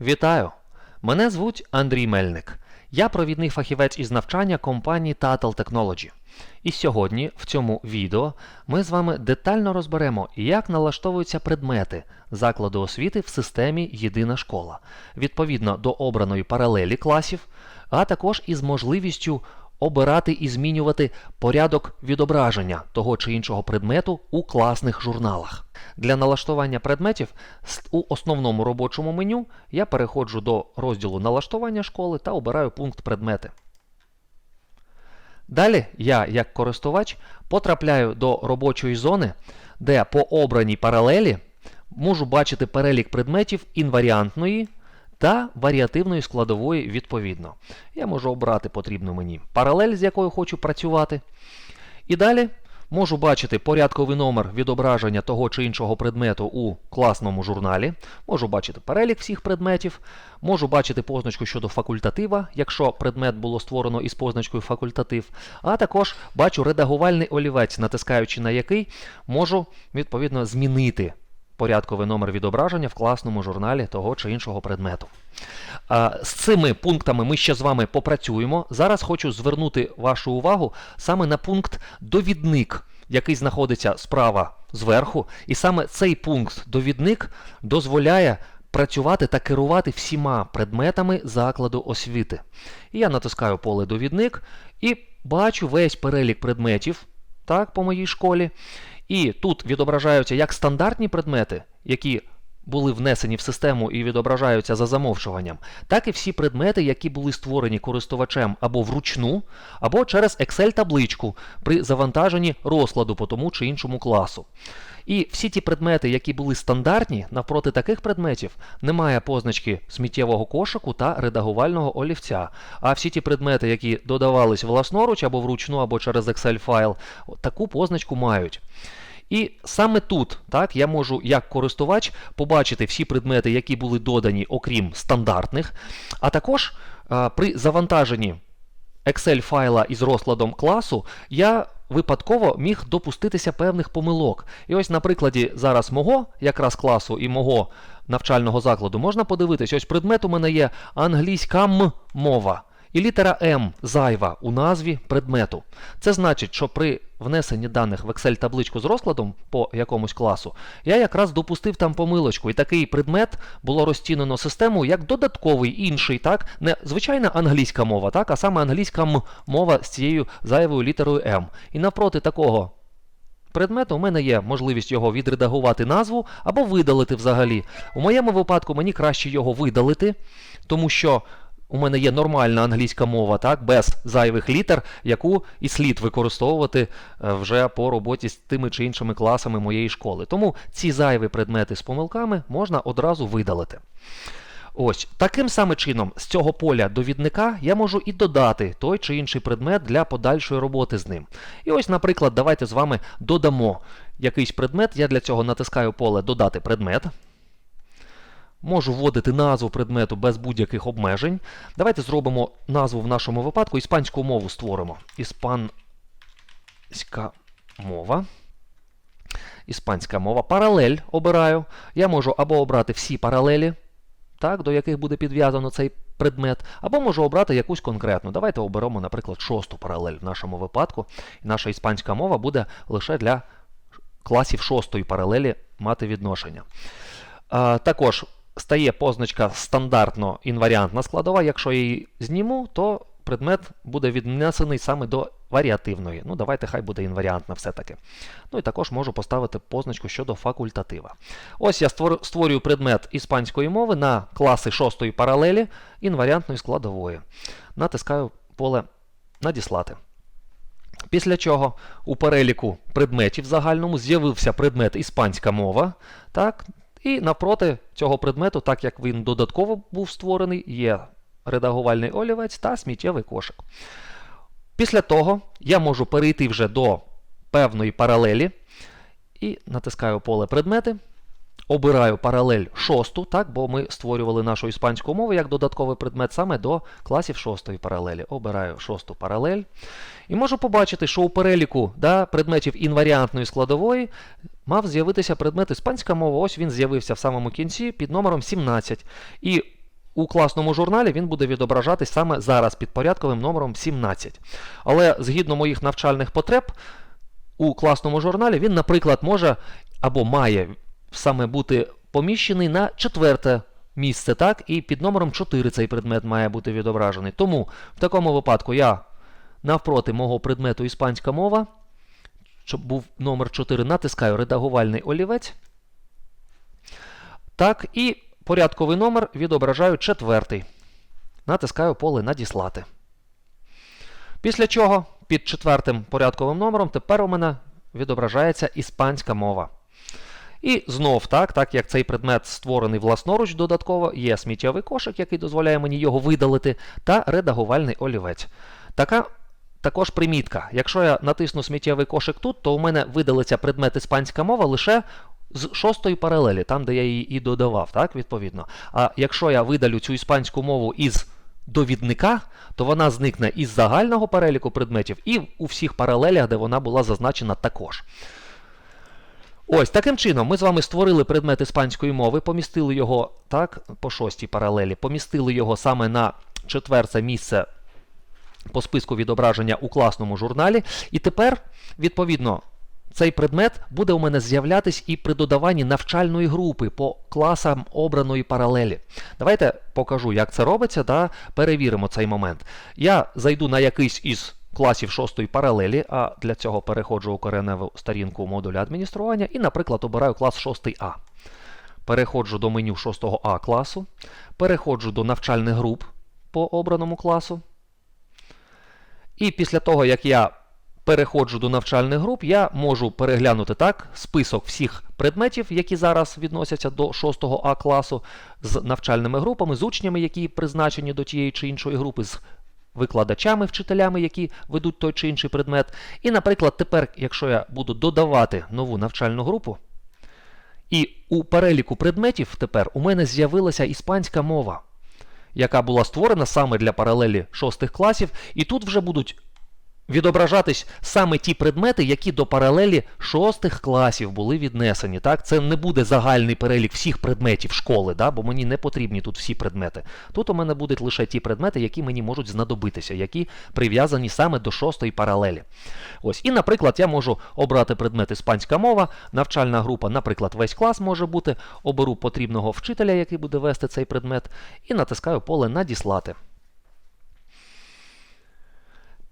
Вітаю! Мене звуть Андрій Мельник. Я провідний фахівець із навчання компанії Tatal Technology. І сьогодні в цьому відео ми з вами детально розберемо, як налаштовуються предмети закладу освіти в системі Єдина школа відповідно до обраної паралелі класів, а також із можливістю обирати і змінювати порядок відображення того чи іншого предмету у класних журналах. Для налаштування предметів у основному робочому меню я переходжу до розділу налаштування школи та обираю пункт предмети. Далі я, як користувач, потрапляю до робочої зони, де по обраній паралелі можу бачити перелік предметів інваріантної та варіативної складової відповідно. Я можу обрати потрібну мені паралель, з якою хочу працювати. І далі можу бачити порядковий номер відображення того чи іншого предмету у класному журналі. Можу бачити перелік всіх предметів, можу бачити позначку щодо факультатива, якщо предмет було створено із позначкою факультатив, а також бачу редагувальний олівець, натискаючи на який можу відповідно змінити порядковий номер відображення в класному журналі того чи іншого предмету. З цими пунктами ми ще з вами попрацюємо. Зараз хочу звернути вашу увагу саме на пункт довідник, який знаходиться справа зверху. І саме цей пункт довідник дозволяє працювати та керувати всіма предметами закладу освіти. І я натискаю поле довідник і бачу весь перелік предметів так, по моїй школі. І тут відображаються як стандартні предмети, які були внесені в систему і відображаються за замовчуванням, так і всі предмети, які були створені користувачем або вручну, або через Excel-табличку при завантаженні розкладу по тому чи іншому класу. І всі ті предмети, які були стандартні, навпроти таких предметів немає позначки сміттєвого кошику та редагувального олівця. А всі ті предмети, які додавались власноруч або вручну, або через Excel файл, таку позначку мають. І саме тут так, я можу як користувач побачити всі предмети, які були додані, окрім стандартних, а також а, при завантаженні Excel файла із розкладом класу я випадково міг допуститися певних помилок. І ось на прикладі зараз мого якраз класу і мого навчального закладу можна подивитись, ось предмет у мене є англійська мова. І літера М зайва у назві предмету. Це значить, що при внесенні даних в Excel-табличку з розкладом по якомусь класу, я якраз допустив там помилочку, і такий предмет було розцінено системою як додатковий інший, так, не звичайна англійська мова, так, а саме англійська м мова з цією зайвою літерою М. І навпроти такого предмету у мене є можливість його відредагувати назву або видалити взагалі. У моєму випадку мені краще його видалити, тому що у мене є нормальна англійська мова, так, без зайвих літер, яку і слід використовувати е, вже по роботі з тими чи іншими класами моєї школи. Тому ці зайві предмети з помилками можна одразу видалити. Ось таким саме чином з цього поля довідника я можу і додати той чи інший предмет для подальшої роботи з ним. І ось, наприклад, давайте з вами додамо якийсь предмет. Я для цього натискаю поле Додати предмет. Можу вводити назву предмету без будь-яких обмежень. Давайте зробимо назву в нашому випадку. Іспанську мову створимо. Іспанська мова. Іспанська мова. Паралель обираю. Я можу або обрати всі паралелі, так, до яких буде підв'язано цей предмет, або можу обрати якусь конкретну. Давайте оберемо, наприклад, шосту паралель в нашому випадку. І наша іспанська мова буде лише для класів шостої паралелі мати відношення. А, також стає позначка стандартно інваріантна складова. Якщо я її зніму, то предмет буде віднесений саме до варіативної. Ну, давайте хай буде інваріантна все-таки. Ну і також можу поставити позначку щодо факультатива. Ось я створюю предмет іспанської мови на класи шостої паралелі інваріантної складової. Натискаю поле Надіслати. Після чого у переліку предметів загальному з'явився предмет іспанська мова. Так? І напроти цього предмету, так як він додатково був створений, є редагувальний олівець та сміттєвий кошик. Після того я можу перейти вже до певної паралелі і натискаю поле предмети. Обираю паралель шосту, так, бо ми створювали нашу іспанську мову як додатковий предмет саме до класів шостої паралелі. Обираю шосту паралель. І можу побачити, що у переліку да, предметів інваріантної складової мав з'явитися предмет іспанська мова. Ось він з'явився в самому кінці під номером 17. І у класному журналі він буде відображатись саме зараз під порядковим номером 17. Але згідно моїх навчальних потреб, у класному журналі він, наприклад, може або має саме бути поміщений на четверте місце, так? І під номером 4 цей предмет має бути відображений. Тому в такому випадку я навпроти мого предмету іспанська мова, щоб був номер 4, натискаю редагувальний олівець. Так, і порядковий номер відображаю четвертий. Натискаю поле Надіслати. Після чого під четвертим порядковим номером тепер у мене відображається іспанська мова. І знов так, так як цей предмет створений власноруч додатково, є сміттєвий кошик, який дозволяє мені його видалити, та редагувальний олівець. Така також примітка. Якщо я натисну сміттєвий кошик тут, то у мене видалиться предмет іспанська мова лише з шостої паралелі, там, де я її і додавав, так, відповідно. А якщо я видалю цю іспанську мову із довідника, то вона зникне із загального переліку предметів і у всіх паралелях, де вона була зазначена також. Ось таким чином ми з вами створили предмет іспанської мови, помістили його так, по шостій паралелі, помістили його саме на четверте місце по списку відображення у класному журналі. І тепер, відповідно, цей предмет буде у мене з'являтись і при додаванні навчальної групи по класам обраної паралелі. Давайте покажу, як це робиться, та перевіримо цей момент. Я зайду на якийсь із класів шостої паралелі, а для цього переходжу у кореневу сторінку модуля адміністрування і, наприклад, обираю клас 6А. Переходжу до меню 6А класу, переходжу до навчальних груп по обраному класу. І після того, як я переходжу до навчальних груп, я можу переглянути так список всіх предметів, які зараз відносяться до 6 А класу, з навчальними групами, з учнями, які призначені до тієї чи іншої групи, з викладачами, вчителями, які ведуть той чи інший предмет. І, наприклад, тепер, якщо я буду додавати нову навчальну групу, і у переліку предметів тепер у мене з'явилася іспанська мова, яка була створена саме для паралелі шостих класів, і тут вже будуть відображатись саме ті предмети, які до паралелі 6 класів були віднесені. Так? Це не буде загальний перелік всіх предметів школи, да? бо мені не потрібні тут всі предмети. Тут у мене будуть лише ті предмети, які мені можуть знадобитися, які прив'язані саме до 6 паралелі. Ось. І, наприклад, я можу обрати предмет іспанська мова, навчальна група, наприклад, весь клас може бути. Оберу потрібного вчителя, який буде вести цей предмет, і натискаю поле Надіслати.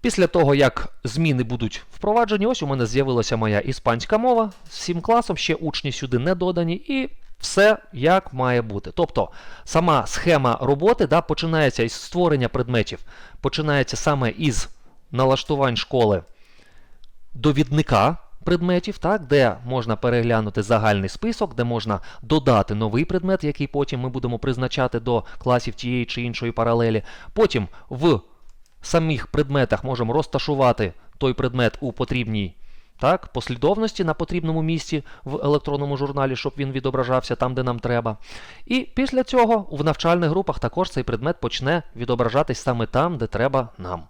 Після того, як зміни будуть впроваджені, ось у мене з'явилася моя іспанська мова з всім класом, ще учні сюди не додані, і все як має бути. Тобто сама схема роботи да, починається із створення предметів, починається саме із налаштувань школи довідника предметів, так, де можна переглянути загальний список, де можна додати новий предмет, який потім ми будемо призначати до класів тієї чи іншої паралелі. Потім в самих предметах можемо розташувати той предмет у потрібній так, послідовності на потрібному місці в електронному журналі, щоб він відображався там, де нам треба. І після цього в навчальних групах також цей предмет почне відображатись саме там, де треба нам.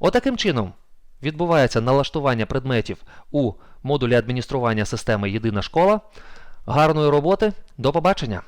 Отаким чином відбувається налаштування предметів у модулі адміністрування системи Єдина школа. Гарної роботи, до побачення!